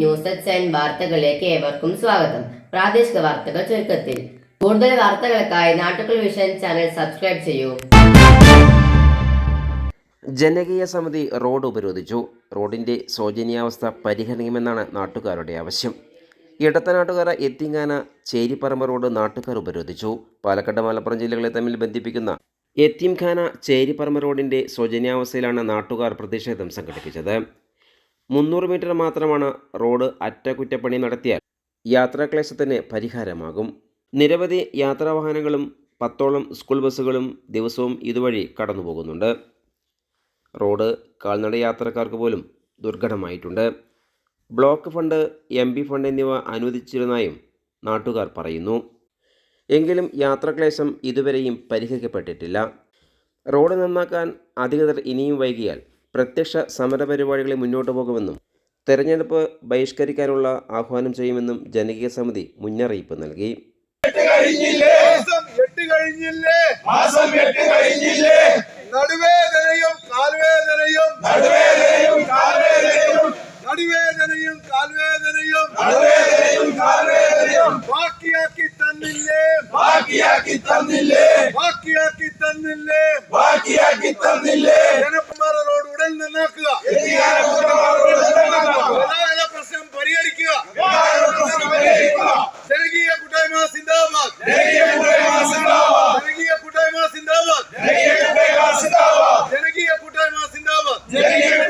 News at sign വാർത്തകളിലേക്ക് ഏവർക്കും സ്വാഗതം. പ്രാദേശിക വാർത്തകൾ ചുരുക്കത്തിൽ. കൂടുതൽ വാർത്തകൾക്കായി നാട്ടുകൾ വിഷൻ ചാനൽ സബ്സ്ക്രൈബ് ചെയ്യൂ. ജനകീയ സമിതി റോഡ് ഉപരോധിച്ചു. റോഡിന്റെ ശോചനീയാവസ്ഥ പരിഹരിക്കണമെന്നാണ് നാട്ടുകാരുടെ ആവശ്യം. ഇടത്തനാട്ടുകാര എത്തിങ്ങാന ചേരിപ്പറമ്പ് റോഡ് നാട്ടുകാർ ഉപരോധിച്ചു. പാലക്കാട് മലപ്പുറം ജില്ലകളെ തമ്മിൽ ബന്ധിപ്പിക്കുന്ന എത്തിംഖാന ചേരിപ്പറമ്പ് റോഡിന്റെ ശോചനീയാവസ്ഥയിലാണ് നാട്ടുകാർ പ്രതിഷേധം സംഘടിപ്പിച്ചത്. മുന്നൂറ് മീറ്റർ മാത്രമാണ് റോഡ് അറ്റകുറ്റപ്പണി നടത്തിയാൽ യാത്രാക്ലേശത്തിന് പരിഹാരമാകും. നിരവധി യാത്രാവാഹനങ്ങളും പത്തോളം സ്കൂൾ ബസ്സുകളും ദിവസവും ഇതുവഴി കടന്നു പോകുന്നുണ്ട് റോഡ് കാൽനട യാത്രക്കാർക്ക് പോലും ദുർഘടമായിട്ടുണ്ട്. Block fund M P fund എന്നിവ അനുവദിച്ചിരുന്നതായും നാട്ടുകാർ പറയുന്നു. എങ്കിലും യാത്രാക്ലേശം ഇതുവരെയും പരിഹരിക്കപ്പെട്ടിട്ടില്ല. റോഡ് നന്നാക്കാൻ അധികൃതർ ഇനിയും വൈകിയാൽ പ്രത്യക്ഷ സമരപരിപാടികളെ മുന്നോട്ട് പോകുമെന്നും തെരഞ്ഞെടുപ്പ് ബഹിഷ്കരിക്കാനുള്ള ആഹ്വാനം ചെയ്യുമെന്നും ജനകീയ സമിതി മുന്നറിയിപ്പ് നൽകി. മാസം എട്ട് കഴിഞ്ഞില്ലേ? മാസം എട്ട് കഴിഞ്ഞില്ലേ? നടുവേദനയും കാൽവേദനയും. നടുവേദനയും കാൽവേദനയും. നടുവേദനയും കാൽവേദനയും. ബാക്കിയാക്കി തന്നില്ലേ? ബാക്കിയാക്കി തന്നില്ലേ? ബാക്കിയാക്കി തന്നില്ലേ? ബാക്കിയാക്കി തന്നില്ലേ? Yeah.